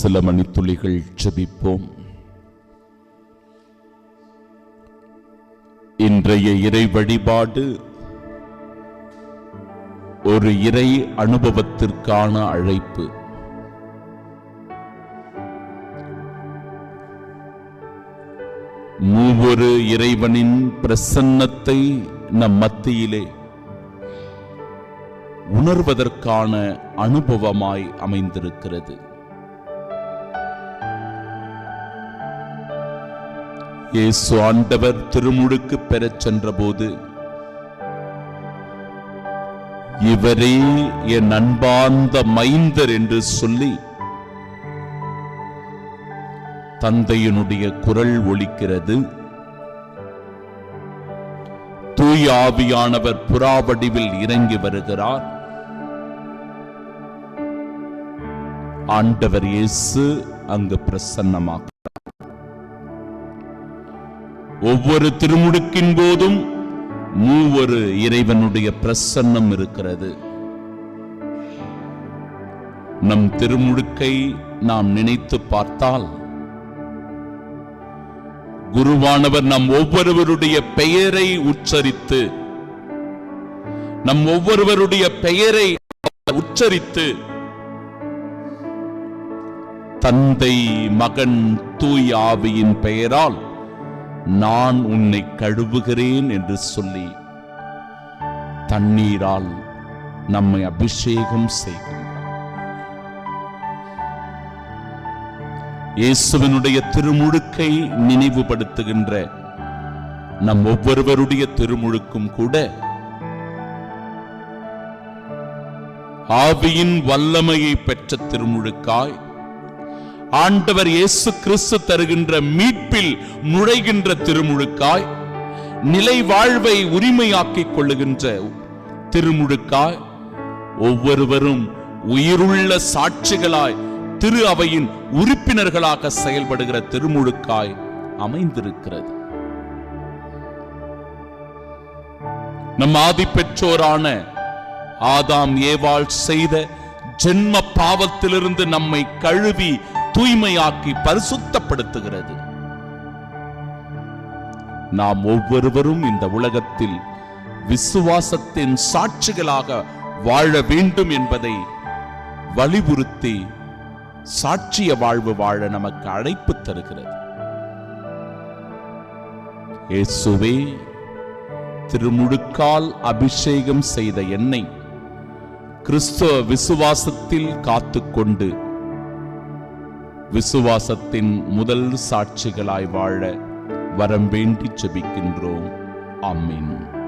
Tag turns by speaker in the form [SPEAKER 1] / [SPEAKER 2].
[SPEAKER 1] சில மணித்துளிகள் செபிப்போம். இன்றைய இறை வழிபாடு ஒரு இறை அனுபவத்திற்கான அழைப்பு. மூவொரு இறைவனின் பிரசன்னத்தை நம் மத்தியிலே உணர்வதற்கான அனுபவமாய் அமைந்திருக்கிறது. இயேசு ஆண்டவர் திருமுழுக்கு பெறச் சென்றபோது இவரே என் அன்பார்ந்த மைந்தர் என்று சொல்லி தந்தையினுடைய குரல் ஒலிக்கிறது. தூய ஆவியானவர் புறாவடிவில் இறங்கி வருகிறார். ஆண்டவர் இயேசு அங்கு பிரசன்னமாக ஒவ்வொரு திருமுடுக்கின் போதும் மூவொரு இறைவனுடைய பிரசன்னம் இருக்கிறது. நம் திருமுழுக்கை நாம் நினைத்து பார்த்தால் குருவானவர் நம் ஒவ்வொருவருடைய பெயரை உச்சரித்து நம் ஒவ்வொருவருடைய பெயரை உச்சரித்து தந்தை மகன் தூய் ஆவியின் பெயரால் நான் உன்னை கழுவுகிறேன் என்று சொல்லி தண்ணீரால் நம்மை அபிஷேகம் செய்கின்றார் இயேசுவினுடைய திருமுழுக்கை நினைவுபடுத்துகின்ற நம் ஒவ்வொருவருடைய திருமுழுக்கும் கூட ஆவியின் வல்லமையை பெற்ற திருமுழுக்காய் ஆண்டவர் இயேசு கிறிஸ்து தருகின்ற மீட்பில் நுழைகின்ற திருமுழுக்காய் நிலை வாழ்வை உரிமையாக்கிக் கொள்ளுகின்ற திருமுழுக்காய் ஒவ்வொருவரும் உயிருள்ள சாட்சிகளாய் திரு அவையின் உறுப்பினர்களாக செயல்படுகிற திருமுழுக்காய் அமைந்திருக்கிறது. நம் ஆதி பெற்றோரான ஆதாம் ஏவாள் செய்த ஜென்ம பாவத்திலிருந்து நம்மை கழுவி தூய்மையாக்கி பரிசுத்தப்படுத்துகிறது. நாம் ஒவ்வொருவரும் இந்த உலகத்தில் விசுவாசத்தின் சாட்சிகளாக வாழ வேண்டும் என்பதை வலியுறுத்தி சாட்சிய வாழ்வு வாழ நமக்கு அழைப்பு தருகிறது. இயேசுவே திருமுழுக்கால் அபிஷேகம் செய்த என்னை கிறிஸ்துவ விசுவாசத்தில் காத்துக்கொண்டு விசுவாசத்தின் முதல் சாட்சிகளாய் வாழ வரம் வேண்டி செபிக்கின்றோம் ஆமென்.